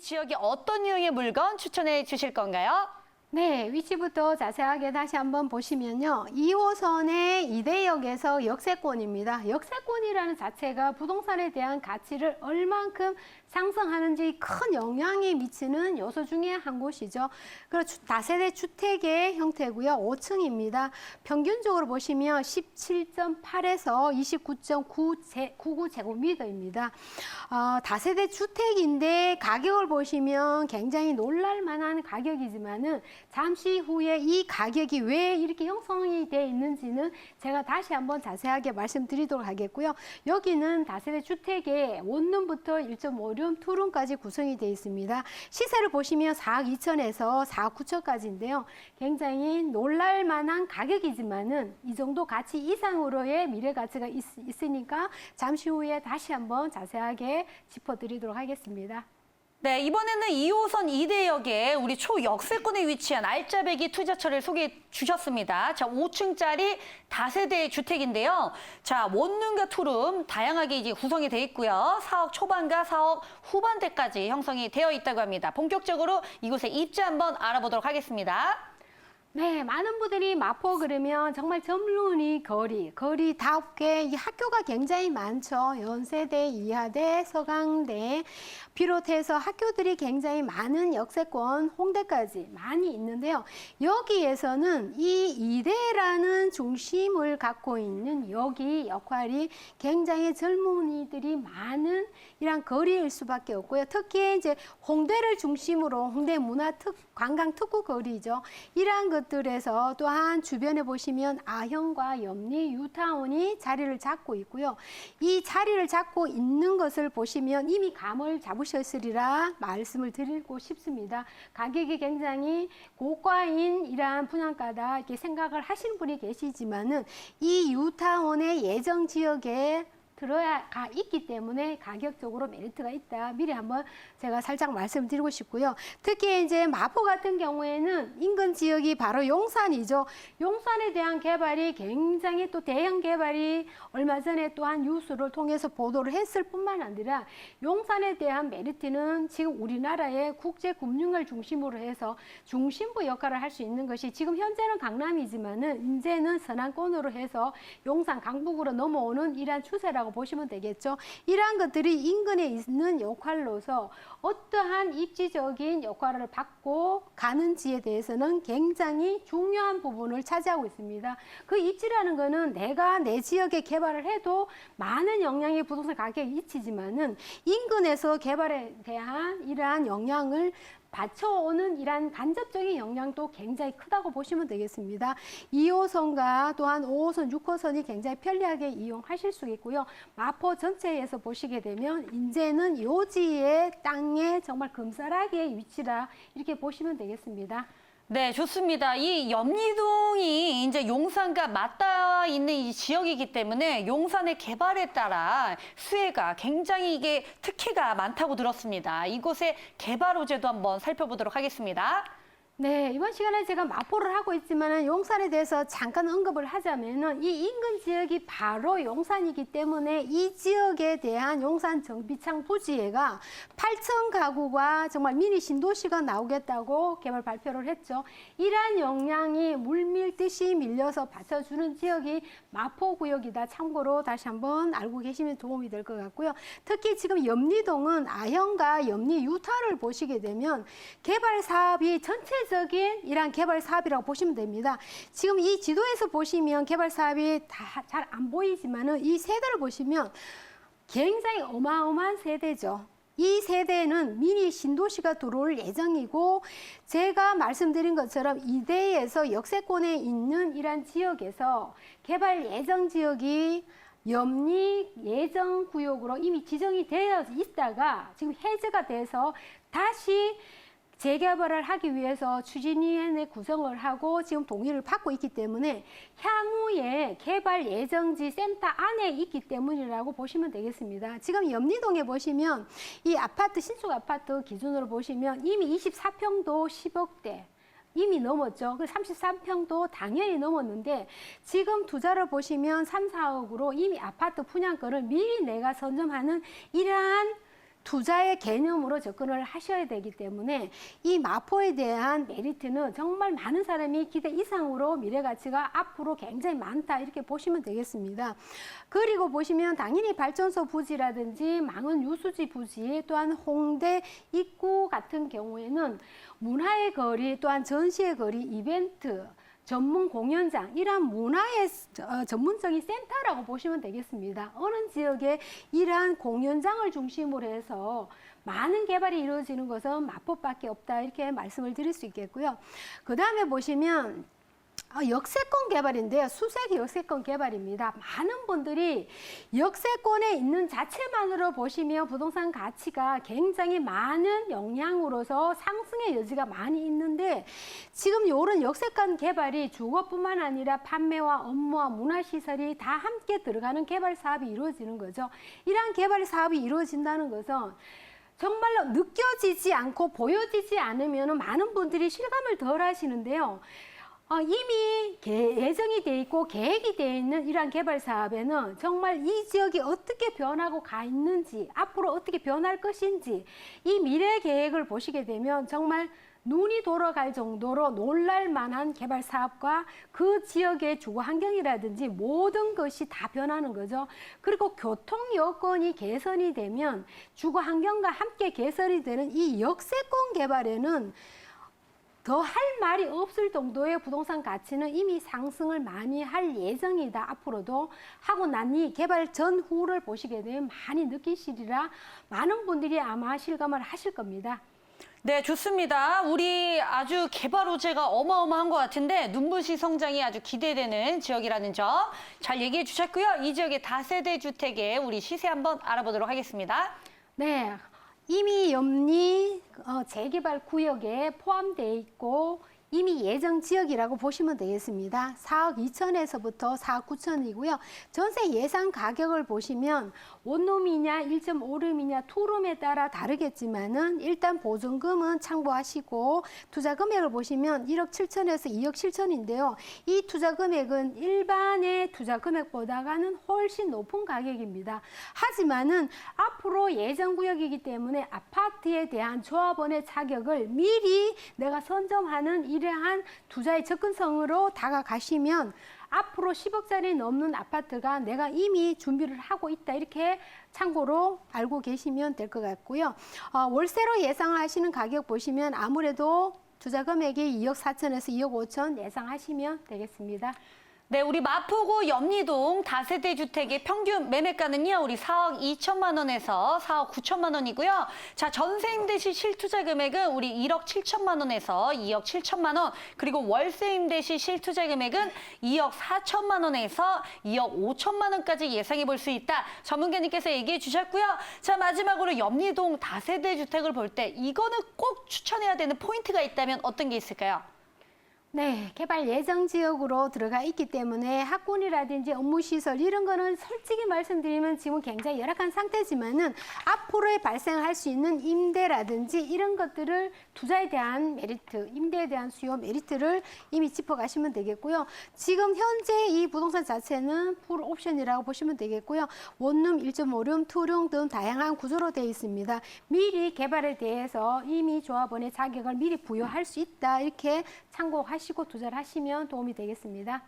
이 지역에 어떤 유형의 물건 추천해 주실 건가요? 네, 위치부터 자세하게 다시 한번 보시면요. 2호선의 이대역에서 역세권입니다. 역세권이라는 자체가 부동산에 대한 가치를 얼만큼 상승하는지 큰 영향이 미치는 요소 중에 한 곳이죠. 주- 다세대 주택의 형태고요. 5층입니다. 평균적으로 보시면 17.8에서 29.99제곱미터입니다. 어, 다세대 주택인데 가격을 보시면 굉장히 놀랄 만한 가격이지만은 잠시 후에 이 가격이 왜 이렇게 형성이 돼 있는지는 제가 다시 한번 자세하게 말씀드리도록 하겠고요. 여기는 다세대 주택의 원룸부터 1.5룸, 투룸까지 구성이 되어 있습니다. 시세를 보시면 4억 2천에서 4억 9천까지인데요. 굉장히 놀랄 만한 가격이지만은 이 정도 가치 이상으로의 미래 가치가 있, 있으니까 잠시 후에 다시 한번 자세하게 짚어드리도록 하겠습니다. 네, 이번에는 2호선 이대역에 우리 초역세권에 위치한 알짜배기 투자처를 소개해 주셨습니다. 자, 5층짜리 다세대 주택인데요. 자, 원룸과 투룸 다양하게 이제 구성이 되어 있고요. 4억 초반과 4억 후반대까지 형성이 되어 있다고 합니다. 본격적으로 이곳의 입지 한번 알아보도록 하겠습니다. 네, 많은 분들이 마포 그러면 정말 전문이 거리, 거리 개, 이 학교가 굉장히 많죠. 연세대, 이하대, 서강대 비롯해서 학교들이 굉장히 많은 역세권, 홍대까지 많이 있는데요. 여기에서는 이 이대라는 중심을 갖고 있는 여기 역할이 굉장히 젊은이들이 많은 이런 거리일 수밖에 없고요. 특히 이제 홍대를 중심으로 홍대 문화 특 관광 특구 거리죠. 이러한 것들에서 또한 주변에 보시면 아현과 염리, 유타운이 자리를 잡고 있고요. 이 자리를 잡고 있는 것을 보시면 이미 감을 잡으셨으리라 말씀을 드리고 싶습니다. 가격이 굉장히 고가인 이러한 분양가다 이렇게 생각을 하시는 분이 계시지만은 이 유타운의 예정 지역에 들어야가 있기 때문에 가격적으로 메리트가 있다. 미리 한번 제가 살짝 말씀드리고 싶고요. 특히 이제 마포 같은 경우에는 인근 지역이 바로 용산이죠. 용산에 대한 개발이 굉장히 또 대형 개발이 얼마 전에 또한 뉴스를 통해서 보도를 했을 뿐만 아니라 용산에 대한 메리트는 지금 우리나라의 국제 금융을 중심으로 해서 중심부 역할을 할 수 있는 것이 지금 현재는 강남이지만은 이제는 서남권으로 해서 용산 강북으로 넘어오는 이러한 추세라고 보시면 되겠죠. 이러한 것들이 인근에 있는 역할로서 어떠한 입지적인 역할을 받고 가는지에 대해서는 굉장히 중요한 부분을 차지하고 있습니다. 그 입지라는 거는 내가 내 지역에 개발을 해도 많은 영향이 부동산 가격에 미치지만은 인근에서 개발에 대한 이러한 영향을 받쳐오는 이러한 간접적인 영향도 굉장히 크다고 보시면 되겠습니다. 2호선과 또한 5호선, 6호선이 굉장히 편리하게 이용하실 수 있고요. 마포 전체에서 보시게 되면 이제는 요지의 땅에 정말 금싸라기의 위치라 이렇게 보시면 되겠습니다. 네, 좋습니다. 이 염리동이 이제 용산과 맞닿아 있는 이 지역이기 때문에 용산의 개발에 따라 수혜가 굉장히 이게 특혜가 많다고 들었습니다. 이곳의 개발 호재도 한번 살펴보도록 하겠습니다. 네, 이번 시간에 제가 마포를 하고 있지만 용산에 대해서 잠깐 언급을 하자면은 이 인근 지역이 바로 용산이기 때문에 이 지역에 대한 용산 정비창 부지회가 8천 가구가 정말 미니 신도시가 나오겠다고 개발 발표를 했죠. 이러한 영향이 물밀듯이 밀려서 받쳐주는 지역이 마포 구역이다. 참고로 다시 한번 알고 계시면 도움이 될 것 같고요. 특히 지금 염리동은 아현과 염리 유타를 보시게 되면 개발 사업이 전체 적인 이러한 개발 사업이라고 보시면 됩니다. 지금 이 지도에서 보시면 개발 사업이 다 잘 안 보이지만은 이 세대를 보시면 굉장히 어마어마한 세대죠. 이 세대는 미니 신도시가 들어올 예정이고 제가 말씀드린 것처럼 이대에서 역세권에 있는 이러한 지역에서 개발 예정 지역이 염리 예정 구역으로 이미 지정이 되어 있다가 지금 해제가 돼서 다시 재개발을 하기 위해서 추진위원회 구성을 하고 지금 동의를 받고 있기 때문에 향후에 개발 예정지 센터 안에 있기 때문이라고 보시면 되겠습니다. 지금 염리동에 보시면 이 아파트 신축 아파트 기준으로 보시면 이미 24평도 10억대 이미 넘었죠. 그 33평도 당연히 넘었는데 지금 투자를 보시면 3, 4억으로 이미 아파트 분양권을 미리 내가 선점하는 이러한 투자의 개념으로 접근을 하셔야 되기 때문에 이 마포에 대한 메리트는 정말 많은 사람이 기대 이상으로 미래 가치가 앞으로 굉장히 많다 이렇게 보시면 되겠습니다. 그리고 보시면 당연히 발전소 부지라든지 망원 유수지 부지 또한 홍대 입구 같은 경우에는 문화의 거리 또한 전시의 거리 이벤트 전문 공연장 이러한 문화의 어, 전문적인 센터라고 보시면 되겠습니다. 어느 지역에 이러한 공연장을 중심으로 해서 많은 개발이 이루어지는 것은 마포밖에 없다 이렇게 말씀을 드릴 수 있겠고요. 그 다음에 보시면 아, 역세권 개발인데요. 수색 역세권 개발입니다. 많은 분들이 역세권에 있는 자체만으로 보시면 부동산 가치가 굉장히 많은 영향으로서 상승의 여지가 많이 있는데 지금 이런 역세권 개발이 주거뿐만 아니라 판매와 업무와 문화시설이 다 함께 들어가는 개발 사업이 이루어지는 거죠. 이러한 개발 사업이 이루어진다는 것은 정말로 느껴지지 않고 보여지지 않으면 많은 분들이 실감을 덜 하시는데요. 어, 이미 개- 예정이 돼 있고 계획이 돼 있는 이러한 개발 사업에는 정말 이 지역이 어떻게 변하고 가 있는지 앞으로 어떻게 변할 것인지 이 미래 계획을 보시게 되면 정말 눈이 돌아갈 정도로 놀랄 만한 개발 사업과 그 지역의 주거 환경이라든지 모든 것이 다 변하는 거죠. 그리고 교통 여건이 개선이 되면 주거 환경과 함께 개선이 되는 이 역세권 개발에는 더 할 말이 없을 정도의 부동산 가치는 이미 상승을 많이 할 예정이다. 앞으로도 하고 나니 개발 전후를 보시게 되면 많이 느끼시리라 많은 분들이 아마 실감을 하실 겁니다. 네, 좋습니다. 우리 아주 개발 호재가 어마어마한 것 같은데 눈부신 성장이 아주 기대되는 지역이라는 점 잘 얘기해 주셨고요. 이 지역의 다세대 주택의 우리 시세 한번 알아보도록 하겠습니다. 네. 이미 염리 어, 재개발 구역에 포함되어 있고 이미 예정 지역이라고 보시면 되겠습니다. 4억 2천에서부터 4억 9천이고요. 전세 예상 가격을 보시면 원룸이냐 1.5룸이냐 투룸에 따라 다르겠지만은 일단 보증금은 참고하시고 투자 금액을 보시면 1억 7천에서 2억 7천인데요. 이 투자 금액은 일반의 투자 금액보다가는 훨씬 높은 가격입니다. 하지만은 앞으로 예정 구역이기 때문에 아파트에 대한 조합원의 자격을 미리 내가 선점하는 이 러한 투자의 접근성으로 다가가시면 앞으로 10억짜리 넘는 아파트가 내가 이미 준비를 하고 있다 이렇게 참고로 알고 계시면 될 것 같고요. 어, 월세로 예상하시는 가격 보시면 아무래도 투자 금액이 2억 4천에서 2억 5천 예상하시면 되겠습니다. 네, 우리 마포구 염리동 다세대 주택의 평균 매매가는요, 우리 4억 2천만 원에서 4억 9천만 원이고요. 자, 전세 임 대 시 실투자 금액은 우리 1억 7천만 원에서 2억 7천만 원, 그리고 월세 임 대 시 실투자 금액은 2억 4천만 원에서 2억 5천만 원까지 예상해 볼 수 있다. 전문가님께서 얘기해 주셨고요. 자, 마지막으로 염리동 다세대 주택을 볼 때 이거는 꼭 추천해야 되는 포인트가 있다면 어떤 게 있을까요? 네, 개발 예정 지역으로 들어가 있기 때문에 학군이라든지 업무 시설 이런 거는 솔직히 말씀드리면 지금 굉장히 열악한 상태지만은 앞으로에 발생할 수 있는 임대라든지 이런 것들을 투자에 대한 메리트, 임대에 대한 수요 메리트를 이미 짚어 가시면 되겠고요. 지금 현재 이 부동산 자체는 풀 옵션이라고 보시면 되겠고요. 원룸, 1.5룸, 투룸 등 다양한 구조로 되어 있습니다. 미리 개발에 대해서 이미 조합원의 자격을 미리 부여할 수 있다 이렇게 참고 하시고 투자를 하시면 도움이 되겠습니다.